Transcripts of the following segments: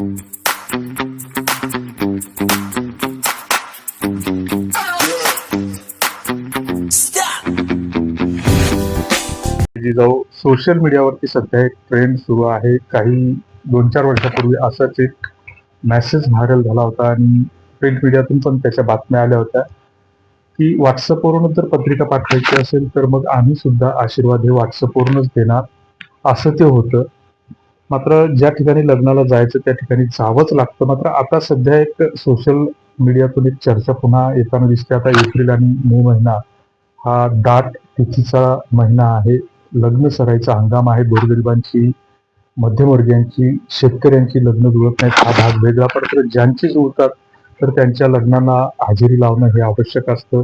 Jijau social मीडियावरती सध्या एक ट्रेंड सुरू आहे. काही दोन चार वर्षापूर्वी असाच एक मेसेज व्हायरल झाला होता आणि प्रिंट मीडियातून पण त्याच्या बातम्या आल्या होत्या. की व्हॉट्सअपवरून जर पत्रिका पाठवायची असेल तर मग आम्ही सुद्धा आशीर्वाद हे व्हॉट्सअपवरूनच देणार. असं ते होतं. मात्र ज्या ठिकाणी लग्नाला जायचं त्या ठिकाणी जावंच लागतं. मात्र आता सध्या एक सोशल मीडियातून एक चर्चा पुन्हा येताना दिसते. आता एप्रिल आणि मे महिना हा दाट तिथीचा महिना आहे. लग्न सरायचा हंगाम आहे. गोरगरिबांची मध्यमवर्गीयांची शेतकऱ्यांची लग्न जुळत नाहीत. हा भाग वेगळा पडतो. ज्यांची जुळतात तर त्यांच्या लग्नाला हजेरी लावणं हे आवश्यक असतं.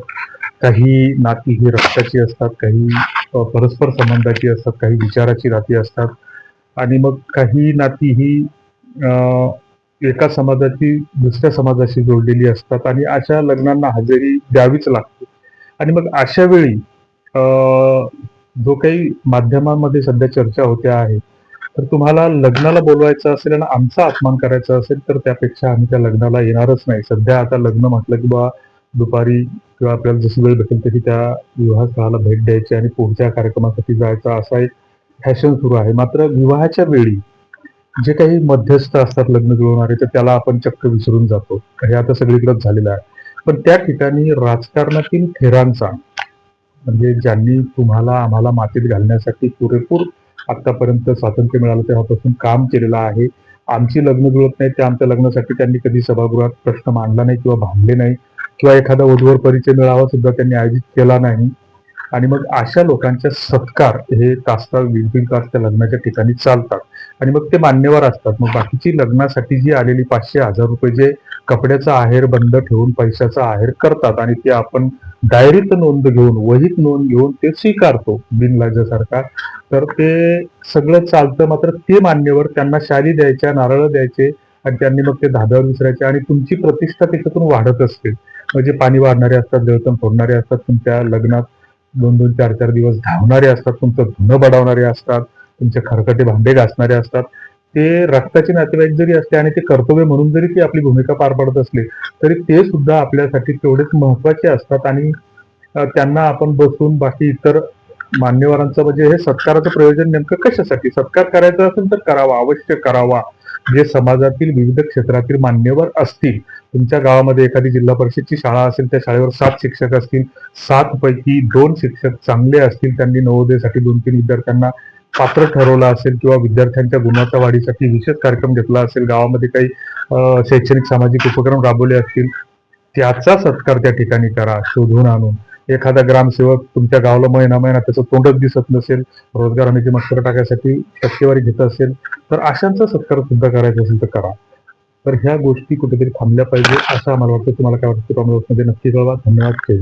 काही नाती ही रक्ताची असतात काही परस्पर संबंधाची असतात काही विचाराची नाती असतात. आणि मग काही नाती ही एका समाजाची दुसऱ्या समाजाशी जोडलेली असतात आणि अशा लग्नांना हजेरी द्यावीच लागते. आणि मग अशा वेळी जो काही माध्यमांमध्ये सध्या चर्चा होत्या आहे तर तुम्हाला लग्नाला बोलवायचं असेल आणि आमचा अपमान करायचा असेल तर त्यापेक्षा आम्ही त्या लग्नाला येणारच नाही. सध्या आता लग्न म्हटलं की बा दुपारी किंवा आपल्याला जशी वेळ भेटेल तशी त्या विवाहस्थळाला भेट द्यायची आणि पुढच्या कार्यक्रमासाठी जायचा असा एक फॅशन सुरू आहे. मात्र विवाहाच्या वेळी जे काही मध्यस्थ असतात लग्न जुळवणारे तर त्याला आपण चक्क विसरून जातो. हे आता सगळीकडेच झालेलं आहे. पण त्या ठिकाणी राजकारणातील थेरांचा म्हणजे ज्यांनी तुम्हाला आम्हाला मातीत घालण्यासाठी पुरेपूर आतापर्यंत स्वातंत्र्य मिळालं तेव्हापासून काम केलेलं आहे. आमची लग्न जुळत नाही त्या आमच्या लग्नासाठी त्यांनी कधी सभागृहात प्रश्न मांडला नाही किंवा भांडले नाही. किंवा एखादा वधूवर परिचय मिळावा सुद्धा त्यांनी आयोजित केला नाही. आणि मग अशा लोकांचे सत्कार हे तासतास दीड तास त्या लग्नाच्या ठिकाणी चालतात. आणि मग ते मान्यवर असतात. मग बाकीची लग्नासाठी जी आलेली पाचशे हजार रुपये जे कपड्याचा आहेर बंद ठेवून पैशाचा आहेर करतात आणि ते आपण डायरीत नोंद घेऊन वहीत नोंद घेऊन ते स्वीकारतो बिनलाजासारखा तर ते सगळं चालतं. मात्र ते मान्यवर त्यांना शाली द्यायच्या नारळ द्यायचे आणि त्यांनी मग ते धाब्यावर विसरायचे आणि तुमची प्रतिष्ठा त्याच्यातून वाढत असते. म्हणजे पाणी वाढणारे असतात देवतम फोडणारे असतात तुमच्या लग्नात दोन दोन चार चार दिवस धावणारे असतात तुमचं धुणं बडावणारे असतात तुमचे खरकटे भांडे घासणारे असतात. ते रक्ताचे नातेवाईक जरी असले आणि ते कर्तव्य म्हणून जरी ती आपली भूमिका पार पाडत असले तरी ते सुद्धा आपल्यासाठी तेवढेच महत्त्वाचे असतात आणि त्यांना आपण बसून बाकी इतर मान्यवरांचं म्हणजे हे सत्काराचं प्रयोजन नेमकं कशासाठी? सत्कार करायचा असेल तर करावा अवश्य करावा. जे समाजातील विविध क्षेत्रातील मान्यवर असतील तुमच्या गावामध्ये एखादी जिल्हा परिषदची शाळा असेल त्या शाळेवर सात शिक्षक असतील सात पैकी दोन शिक्षक चांगले असतील त्यांनी नवोदयसाठी दोन तीन विद्यार्थ्यांना पात्र ठरवलं असेल किंवा विद्यार्थ्यांच्या गुणाच्या वाढीसाठी विशेष कार्यक्रम घेतला असेल गावामध्ये काही शैक्षणिक सामाजिक उपक्रम राबवले असतील त्याचा सत्कार त्या ठिकाणी करा शोधून आणून. एखादा ग्रामसेवक तुमच्या गावाला महिना महिना त्याचं तोंडच दिसत नसेल रोजगार हमीची मस्कर टाकायसाठी टक्केवारी घेत असेल तर अशांचा सत्कार सुद्धा करायचा असेल तर करा. तर ह्या गोष्टी कुठेतरी थांबल्या पाहिजे असं आम्हाला वाटतं. तुम्हाला काय वाटतं कॉमेंटमध्ये नक्की कळवा. धन्यवाद. जय